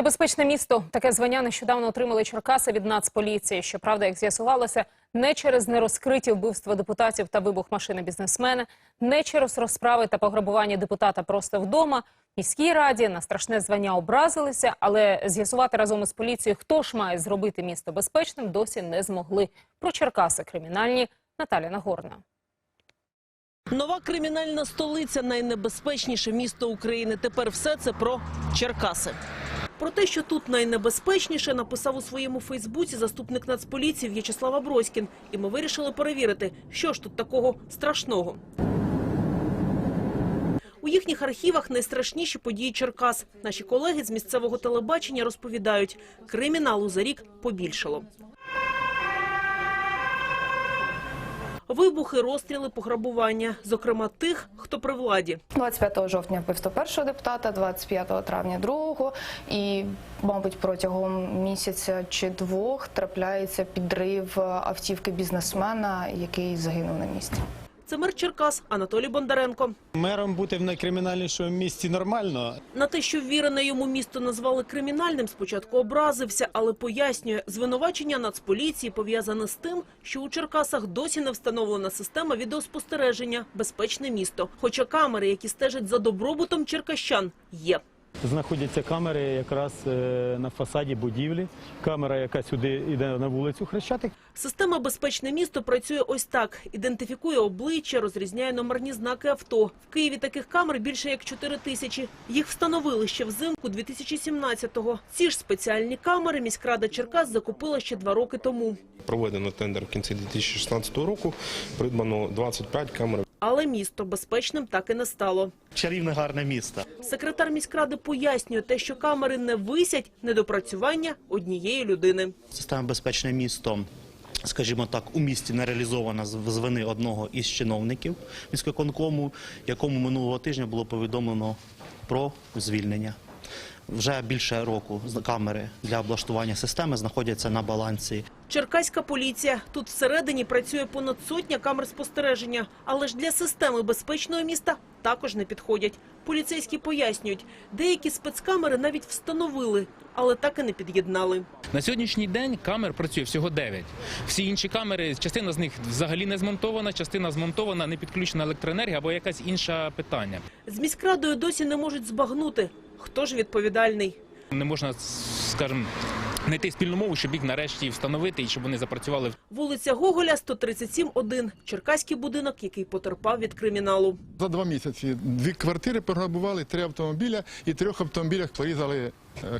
Небезпечне місто. Таке звання нещодавно отримали Черкаси від Нацполіції. Щоправда, як з'ясувалося, не через нерозкриті вбивства депутатів та вибух машини бізнесмена, не через розправи та пограбування депутата просто вдома. Міській раді на страшне звання образилися, але з'ясувати разом із поліцією, хто ж має зробити місто безпечним, досі не змогли. Про Черкаси кримінальні Наталя Нагорна. Нова кримінальна столиця – найнебезпечніше місто України. Тепер все це про Черкаси. Про те, що тут найнебезпечніше, написав у своєму фейсбуці заступник Нацполіції В'ячеслав Аброськін. І ми вирішили перевірити, що ж тут такого страшного. У їхніх архівах найстрашніші події Черкас. Наші колеги з місцевого телебачення розповідають, криміналу за рік побільшало. Вибухи, розстріли, пограбування. Зокрема, тих, хто при владі. 25 жовтня вбивство першого депутата, 25 травня другого, і, мабуть, протягом місяця чи двох трапляється підрив автівки бізнесмена, який загинув на місці. Це мер Черкас Анатолій Бондаренко. Мером бути в найкримінальнішому місті нормально. На те, що вірене йому місто назвали кримінальним, спочатку образився, але пояснює, звинувачення Нацполіції пов'язане з тим, що у Черкасах досі не встановлена система відеоспостереження «Безпечне місто». Хоча камери, які стежать за добробутом черкащан, є. Знаходяться камери якраз е, на фасаді будівлі. Камера, яка сюди йде на вулицю Хрещатик. Система «Безпечне місто» працює ось так. Ідентифікує обличчя, розрізняє номерні знаки авто. В Києві таких камер більше як 4 тисячі. Їх встановили ще взимку 2017-го. Ці ж спеціальні камери міськрада Черкас закупила ще два роки тому. Проведено тендер в кінці 2016 року. Придбано 25 камер. Але місто безпечним так і не стало. чарівне гарне місто. Секретар міськради пояснює те, що камери не висять недопрацювання однієї людини. Система безпечне місто. Скажімо так, у місті не реалізована з вини одного із чиновників міськоконкому, якому минулого тижня було повідомлено про звільнення. Вже більше року камери для облаштування системи знаходяться на балансі Черкаська поліція. Тут всередині працює понад сотня камер спостереження. Але ж для системи безпечного міста також не підходять. Поліцейські пояснюють, деякі спецкамери навіть встановили, але так і не під'єднали. На сьогоднішній день камер працює всього 9. Всі інші камери, частина з них взагалі не змонтована, частина змонтована, не підключена електроенергія або якась інша питання. З міськрадою досі не можуть збагнути, хто ж відповідальний. Не можна, скажімо, знайти спільну мову, щоб їх нарешті встановити і щоб вони запрацювали Вулиця Гоголя, 137-1. Черкаський будинок, який потерпав від криміналу. За два місяці дві квартири пограбували, три автомобіля і трьох автомобілях порізали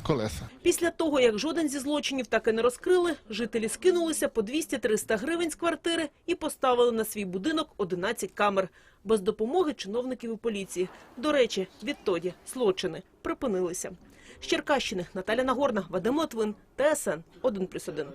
колеса. Після того, як жоден зі злочинів так і не розкрили, жителі скинулися по 200-300 гривень з квартири і поставили на свій будинок 11 камер. Без допомоги чиновників і поліції. До речі, відтоді злочини припинилися. З Черкащини Наталя Нагорна, Вадим Литвин, ТСН 1+,1.